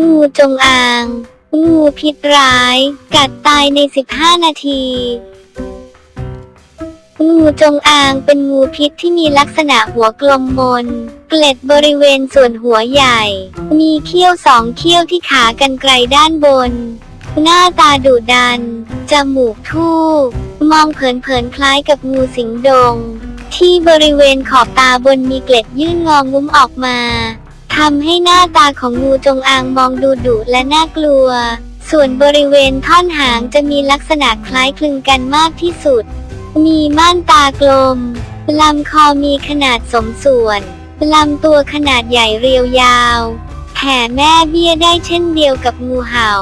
งูจงอาง งูพิษร้าย กัดตายใน 15 นาที งูจงอางเป็นงูพิษที่มีลักษณะหัวกลมมน เกล็ดบริเวณส่วนหัวใหญ่ มีเขี้ยวสองเขี้ยวที่ขากันไกลด้านบน หน้าตาดุดัน จมูกทู่ มองเผินๆคล้ายกับงูสิงดง ที่บริเวณขอบตาบนมีเกล็ดยื่นงองุ้มออกมา ทำให้หน้าตาของงูจงอางมองดูดุและน่ากลัว ส่วนบริเวณท่อนหางจะมีลักษณะคล้ายคลึงกันมากที่สุด มีม่านตากลม ลำคอมีขนาดสมส่วน ลำตัวขนาดใหญ่เรียวยาวแผ่แม่เบี้ยได้เช่นเดียวกับงูเห่า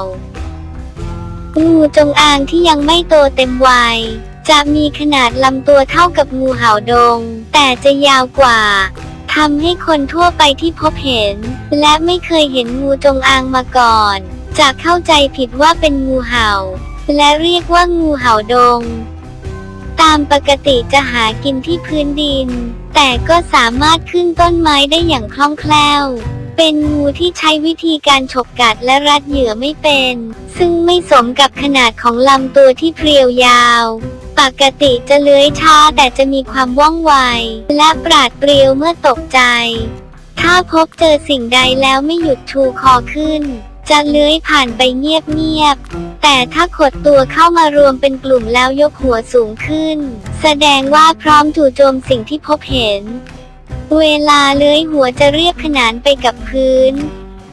งูจงอางที่ยังไม่โตเต็มวัย จะมีขนาดลำตัวเท่ากับงูเห่าดง แต่จะยาวกว่า ทำให้คนทั่วไปที่พบเห็น และไม่เคยเห็นงูจงอางมาก่อน จะเข้าใจผิดว่าเป็นงูเห่า และเรียกว่างูเห่าดง ตามปกติจะหากินที่พื้นดิน แต่ก็สามารถขึ้นต้นไม้ได้อย่างคล่องแคล่ว เป็นงูที่ใช้วิธีการฉกกัดและรัดเหยื่อไม่เป็น ซึ่งไม่สมกับขนาดของลำตัวที่เพรียวยาว ปกติจะเลื้อยช้าแต่จะมีความว่องไว และปราดเปรียวเมื่อตกใจ ถ้าพบเจอสิ่งใดแล้วไม่หยุดชูคอขึ้น จะเลื้อยผ่านไปเงียบๆ แต่ถ้าขดตัวเข้ามารวมเป็นกลุ่มแล้วยกหัวสูงขึ้น แสดงว่าพร้อมจู่โจมสิ่งที่พบเห็น เวลาเลื้อยหัวจะเรียบขนานไปกับพื้น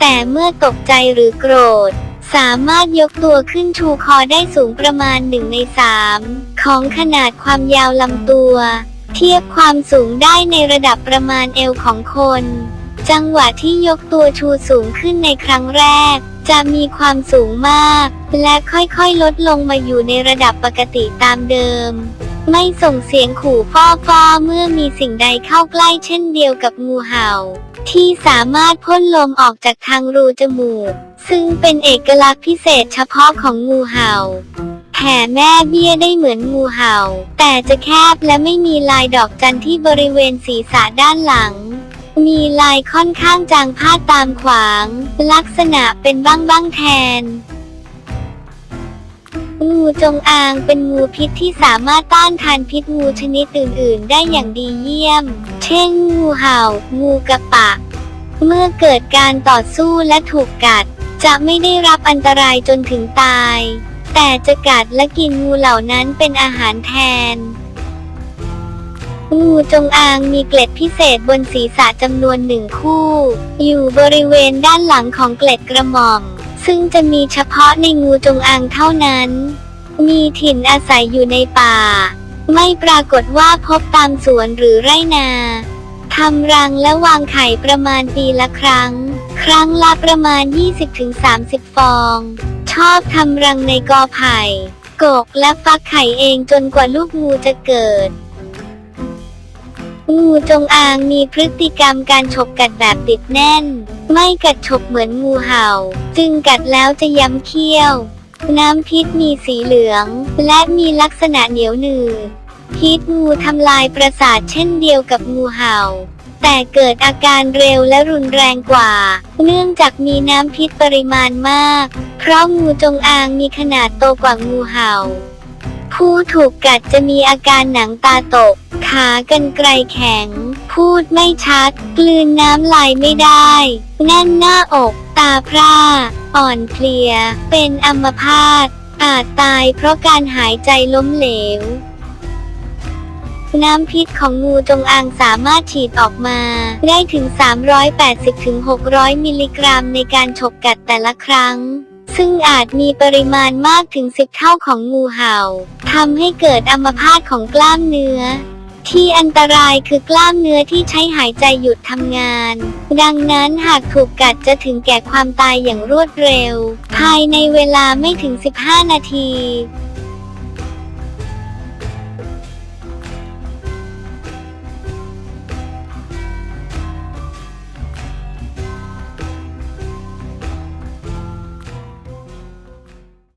แต่เมื่อตกใจหรือโกรธสามารถยกตัวขึ้นชูคอได้สูงประมาณหนึ่งในสาม ของขนาดความยาวลำตัว เทียบความสูงได้ในระดับประมาณเอวของคน จังหวะที่ยกตัวชูสูงขึ้นในครั้งแรก จะมีความสูงมาก และค่อยๆลดลงมาอยู่ในระดับปกติตามเดิม ไม่ส่งเสียงขู่ฟ้อฟ้อเมื่อมีสิ่งใดเข้าใกล้เช่นเดียวกับงูเห่า ที่สามารถพ่นลมออกจากทางรูจมูก ซึ่งเป็นเอกลักษณ์พิเศษเฉพาะของงูเห่า แผ่แม่เบี้ยได้เหมือนงูเห่า แต่จะแคบและไม่มีลายดอกจันที่บริเวณศีรษะด้านหลัง มีลายค่อนข้างจางพาดตามขวาง ลักษณะเป็นบ้างบ้างแทนงูจงอางเป็นงูพิษที่สามารถต้านทานพิษงูชนิดอื่น ๆ ได้อย่างดีเยี่ยม เช่น งูเห่า งูกระปะ เมื่อเกิดการต่อสู้และถูกกัด จะไม่ได้รับอันตรายจนถึงตาย แต่จะกัดและกินงูเหล่านั้นเป็นอาหารแทน งูจงอางมีเกล็ดพิเศษบนศีรษะจำนวนหนึ่งคู่ อยู่บริเวณด้านหลังของเกล็ดกระหม่อม ซึ่งจะมีเฉพาะในงูจงอางเท่านั้น มีถิ่นอาศัยอยู่ในป่า ไม่ปรากฏว่าพบตามสวนหรือไร่นาทำรังและวางไข่ประมาณปีละครั้ง ครั้งละประมาณ 20-30 ฟอง ชอบทำรังในกอไผ่กกและฟักไข่เองจนกว่าลูกงูจะเกิด งูจงอางมีพฤติกรรมการฉกกัดแบบติดแน่น ไม่กัดฉกเหมือนงูเห่า จึงกัดแล้วจะย้ำเขี้ยว น้ำพิษมีสีเหลือง และมีลักษณะเหนียวหนืดพิษงูทำลายประสาทเช่นเดียวกับงูเห่า แต่เกิดอาการเร็วและรุนแรงกว่า เนื่องจากมีน้ำพิษปริมาณมาก เพราะงูจงอางมีขนาดโตกว่างูเห่า ผู้ถูกกัดจะมีอาการหนังตาตก ขากันไกลแข็ง พูดไม่ชัด กลืนน้ำลายไม่ได้ แน่นหน้าอก ตาพร่า อ่อนเพลีย เป็นอัมพาต อาจตายเพราะการหายใจล้มเหลว น้ำพิษของงูจงอางสามารถฉีดออกมา ได้ถึง 380-600 มิลลิกรัมในการฉกกัดแต่ละครั้ง ซึ่งอาจมีปริมาณมากถึงสิบเท่าของงูเห่าทำให้เกิดอัมพาตของกล้ามเนื้อ ที่อันตรายคือกล้ามเนื้อที่ใช้หายใจหยุดทำงาน ดังนั้นหากถูกกัดจะถึงแก่ความตายอย่างรวดเร็ว ภายในเวลาไม่ถึง 15 นาที